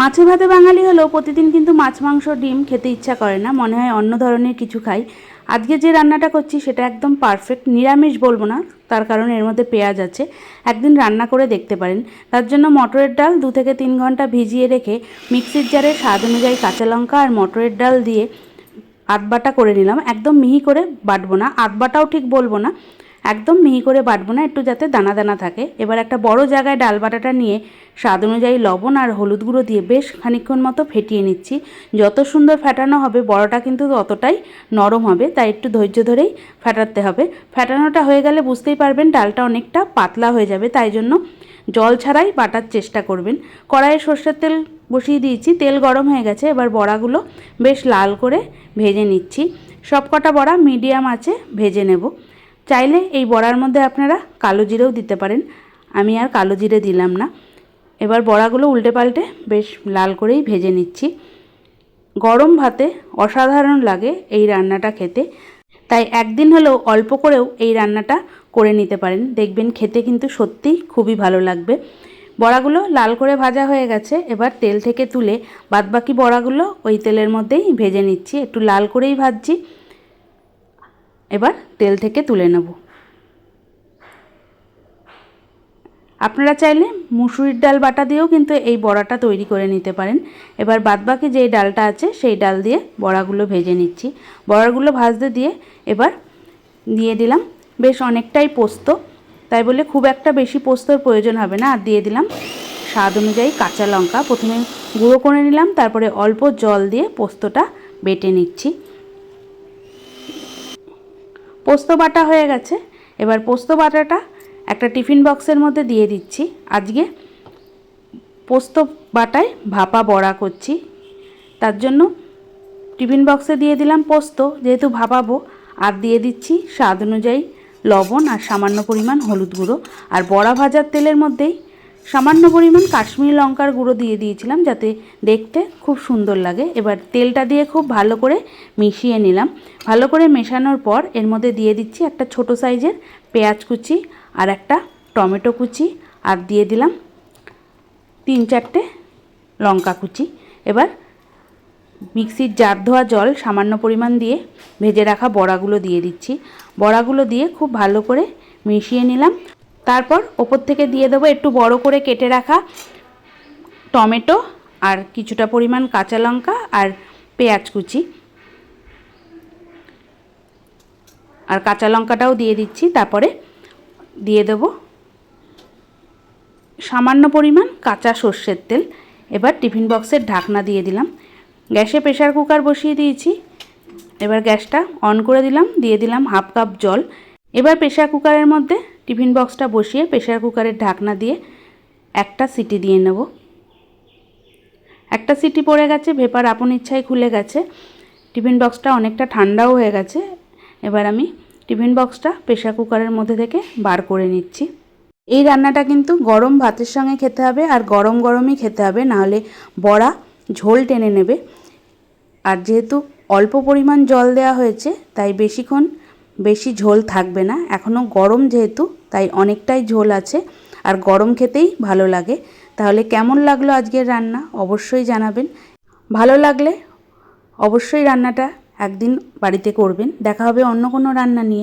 মাছে ভাতে বাঙালি হলেও প্রতিদিন কিন্তু মাছ, মাংস, ডিম খেতে ইচ্ছা করে না। মনে হয় অন্য ধরনের কিছু খাই। আজকে যে রান্নাটা করছি সেটা একদম পারফেক্ট নিরামিষ বলব না, তার কারণ এর মধ্যে পেঁয়াজ আছে। একদিন রান্না করে দেখতে পারেন। তার জন্য মটরের ডাল দু থেকে তিন ঘণ্টা ভিজিয়ে রেখে মিক্সির জারে স্বাদ অনুযায়ী কাঁচা লঙ্কা আর মটরের ডাল দিয়ে আধবাটা করে নিলাম। একদম মিহি করে বাটবো না। আধবাটাও ঠিক বলব না। একদম মিহি করে বাটবো না, একটু যাতে দানা দানা থাকে। এবার একটা বড় জায়গায় ডাল বাটাটা নিয়ে স্বাদ অনুযায়ী লবণ আর হলুদ গুঁড়ো দিয়ে বেশ খানিকক্ষণ মতো ফেটিয়ে নিচ্ছি। যত সুন্দর ফেটানো হবে, বড়টা কিন্তু ততটাই নরম হবে, তাই একটু ধৈর্য ধরেই ফেটাতে হবে। ফেটানোটা হয়ে গেলে বুঝতেই পারবেন ডালটা অনেকটা পাতলা হয়ে যাবে, তাই জন্য জল ছাড়াই বাটার চেষ্টা করবেন। কড়াইয়ে সর্ষের তেল বসিয়ে দিয়েছি, তেল গরম হয়ে গেছে, এবার বড়াগুলো বেশ লাল করে ভেজে নিচ্ছি। সব কটা বড়া মিডিয়াম আছে, ভেজে নেব। চাইলে এই বড়ার মধ্যে আপনারা কালো জিরেও দিতে পারেন। আমি আর কালো জিরে দিলাম না। এবার বড়াগুলো উল্টে পাল্টে বেশ লাল করেই ভেজে নিচ্ছি। গরম ভাতে অসাধারণ লাগে এই রান্নাটা খেতে। তাই একদিন হলেও অল্প করেও এই রান্নাটা করে নিতে পারেন। দেখবেন খেতে কিন্তু সত্যিই খুবই ভালো লাগবে। বড়াগুলো লাল করে ভাজা হয়ে গেছে। এবার তেল থেকে তুলে বাদবাকি বড়াগুলো ওই তেলের মধ্যেই ভেজে নিচ্ছি। একটু লাল করেই ভাজছি। এবার তেল থেকে তুলে নেব। আপনারা চাইলে মুসুরির ডাল বাটা দিয়েও কিন্তু এই বড়াটা তৈরি করে নিতে পারেন। এবার বাদবাকি যেই ডালটা আছে, সেই ডাল দিয়ে বড়াগুলো ভেজে নিচ্ছি। বড়াগুলো ভাজতে দিয়ে এবার দিয়ে দিলাম বেশ অনেকটাই পোস্ত। তাই বলে খুব একটা বেশি পোস্তর প্রয়োজন হবে না। আর দিয়ে দিলাম স্বাদ অনুযায়ী কাঁচা লঙ্কা। প্রথমে গুঁড়ো করে নিলাম, তারপরে অল্প জল দিয়ে পোস্তটা বেটে নিচ্ছি। পোস্ত বাটা হয়ে গেছে। এবার পোস্ত বাটাটা একটা টিফিন বক্সের মধ্যে দিয়ে দিচ্ছি। আজকে পোস্ত বাটায় ভাপা বড়া করছি। তার জন্য টিফিন বক্সে দিয়ে দিলাম পোস্ত। যেহেতু ভাপাবো, আর দিয়ে দিচ্ছি স্বাদ অনুযায়ী লবণ আর সামান্য পরিমাণ হলুদ গুঁড়ো। আর বড়া ভাজার তেলের মধ্যেই সামান্য পরিমাণ কাশ্মীরি লঙ্কার গুঁড়ো দিয়ে দিয়েছিলাম যাতে দেখতে খুব সুন্দর লাগে। এবার তেলটা দিয়ে খুব ভালো করে মিশিয়ে নিলাম। ভালো করে মেশানোর পর এর মধ্যে দিয়ে দিচ্ছি একটা ছোট সাইজের পেঁয়াজ কুচি আর একটা টমেটো কুচি আর দিয়ে দিলাম তিন চারটে লঙ্কা কুচি। এবার মিক্সির জার ধোয়া জল সামান্য পরিমাণ দিয়ে ভেজে রাখা বড়াগুলো দিয়ে দিচ্ছি। বড়াগুলো দিয়ে খুব ভালো করে মিশিয়ে নিলাম। তারপর ওপর থেকে দিয়ে দেবো একটু বড় করে কেটে রাখা টমেটো আর কিছুটা পরিমাণ কাঁচা লঙ্কা আর পেঁয়াজ কুচি। আর কাঁচা লঙ্কাটাও দিয়ে দিচ্ছি, তারপরে দিয়ে দেবো সামান্য পরিমাণ কাঁচা সর্ষের তেল। এবার টিফিন বক্সের ঢাকনা দিয়ে দিলাম। গ্যাসে প্রেশার কুকার বসিয়ে দিয়েছি। এবার গ্যাসটা অন করে দিলাম, দিয়ে দিলাম হাফ কাপ জল। এবার প্রেশার কুকারের মধ্যে টিফিন বক্সটা বসিয়ে প্রেশার কুকারের ঢাকনা দিয়ে একটা সিটি দিয়ে নেব। একটা সিটি পড়ে গেছে, ভেপার আপন ইচ্ছায় খুলে গেছে। টিফিন বক্সটা অনেকটা ঠান্ডাও হয়ে গেছে। এবার আমি টিফিন বক্সটা প্রেশার কুকারের মধ্যে থেকে বার করে নিচ্ছি। এই রান্নাটা কিন্তু গরম ভাতের সঙ্গে খেতে হবে আর গরম গরমই খেতে হবে, নাহলে বড়া ঝোল টেনে নেবে। আর যেহেতু অল্প পরিমাণ জল দেওয়া হয়েছে, তাই বেশিক্ষণ বেশি ঝোল থাকবে না। এখনও গরম যেহেতু, তাই অনেকটাই ঝোল আছে। আর গরম খেতেই ভালো লাগে। তাহলে কেমন লাগল আজকের রান্না? অবশ্যই জানাবেন। ভালো লাগলে অবশ্যই রান্নাটা একদিন বাড়িতে করবেন। দেখা হবে অন্য কোনো রান্না নিয়ে।